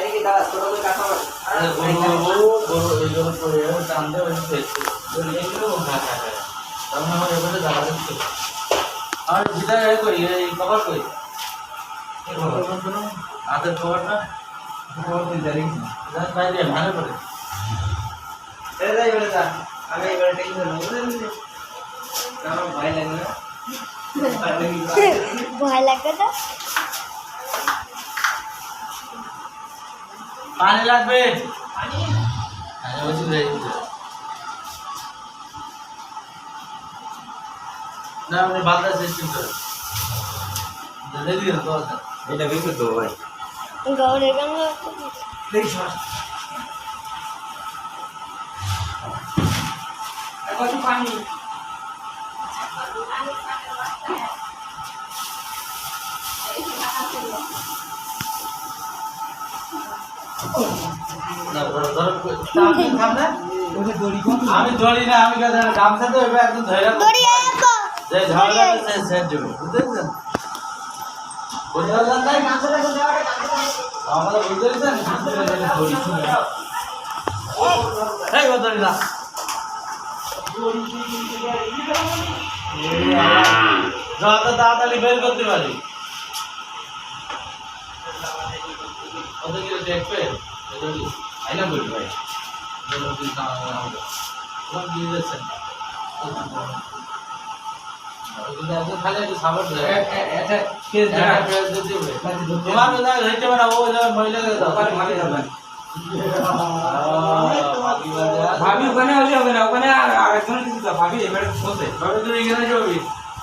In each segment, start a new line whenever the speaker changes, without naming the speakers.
বাইরে দাঁড়া ছোট করে কাটা হবে
আরে গরু গরু গরু এই গরু করে টানতে ওই ফেলছে এগুলো হ্যাঁ হ্যাঁ হ্যাঁ তার মানে আমার এবারে দাঁড়া দিচ্ছে আর যেটা এই কই এই কভার কই এই কভার হাতের কভারটা কভার কই জানি না বাইরে ভালো করে
এই যাই বলে যা আমি এবারে টেনশন নেব আমার ভয় লাগে না
ভয় লাগে না
পানি লাগবে? না আমি বালদা সিস্টেম করে
এটা বেশি তো ভাই? পানি।
আমি ধরি না আমি গামছা তো এবার একদম ধরে রাখব
দড়ি আছো
যে ঝগড়া সে সে যাবে বুঝতে বুঝতে পারলেন তাই আমরা বুঝতে পেরেছেন বুঝতে ধরি না। যত তাড়াতাড়ি বের করতে পারি। কিলো দেখবে আইনা বলি ভাই তোমার দিয়ে যাচ্ছেন
ভাবি ওখানে হলে হবে না ওখানে আর আরেকজন কিছু ভাবি এবারে
ভাবি তুই এখানে যাবি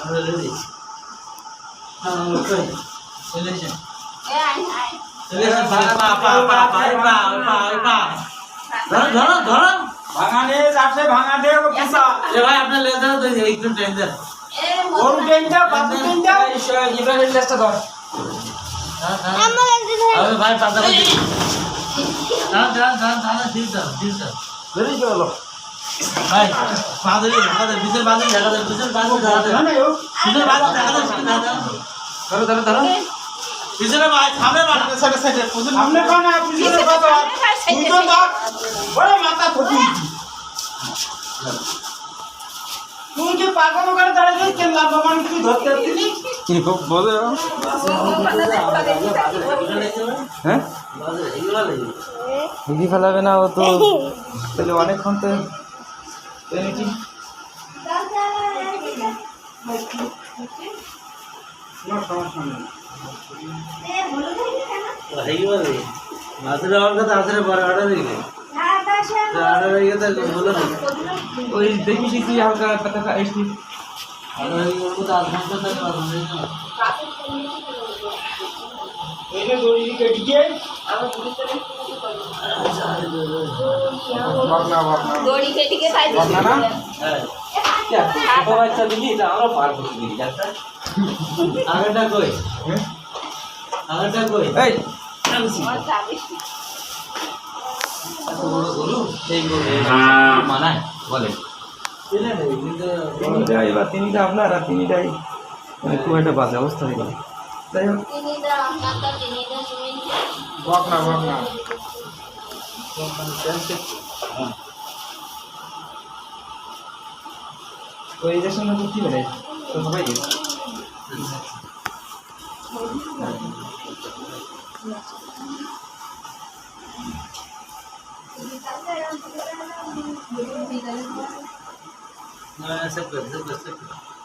আমরা ready? হ্যাঁ, আমরা কই? Selection.
আই আই
এই পা, ওই পা, ওই পা। ধরো, ধরো, ধরো।
ভাঙানে চাপসে ভাঙা দে ও পিসা
এ ভাই, আপনার লেজ ধরো তো, একটু টাইম দেন।
ওর টেন দাও বাবু টেন দাও ইব্রাহিম লেসটা ধর
হ্যাঁ, হ্যাঁ।
আমার
আরে ভাই, পাতি। দাঁড়ান, দাঁড়ান, দাঁড়ান, দাঁড়ান, ঠিক দাও, ঠিক দাও।
কি হলো
ভাই, পিছনে পা দিয়ে ঢাকা দেন, পিছনে পা দিয়ে ঢাকা দেন। পিছনে পা দিয়ে ঢাকা দেন, পিছনে ঢাকা দেন।
ধরো ধরো ধরো।
পিছনে ভাই, সামনে পা।
সামনে পা না পিছনে পা তো তুই তো দাও ওরে মাথা ফটি তুই যে পাগল করে দাঁড়িয়ে কেন লাভবান কিছু ধরতে দিলি কি বলে হ্যাঁ। ফেলাবে না ও তো। তাহলে অনেকক্ষণ তো
মাছের আমার কথা আসলে পরে অর্ডার দিলে
ওই দেখি দেখি হালকা
হয়ে পাবো না?
দড়ি
কেটে
হ্যাঁ
ছোট বাচ্চা দিলি আমরা পার করতে দিলি যাত্রা
আগেরটা কই? আগেরটা কই?
এই।
এত বড় গরু
এই গরু
মানায়
বলে এবার তিনটা আপনার আর তিনটাই মানে খুব একটা বাজে অবস্থা হয়ে গেল যাই হোক
তিনি দা আপনার তিনি দা তুমি
বাগনা বাগনা তো ইঞ্জেকশন তো সবাই
না। সেভ কর সেভ কর সেভ কর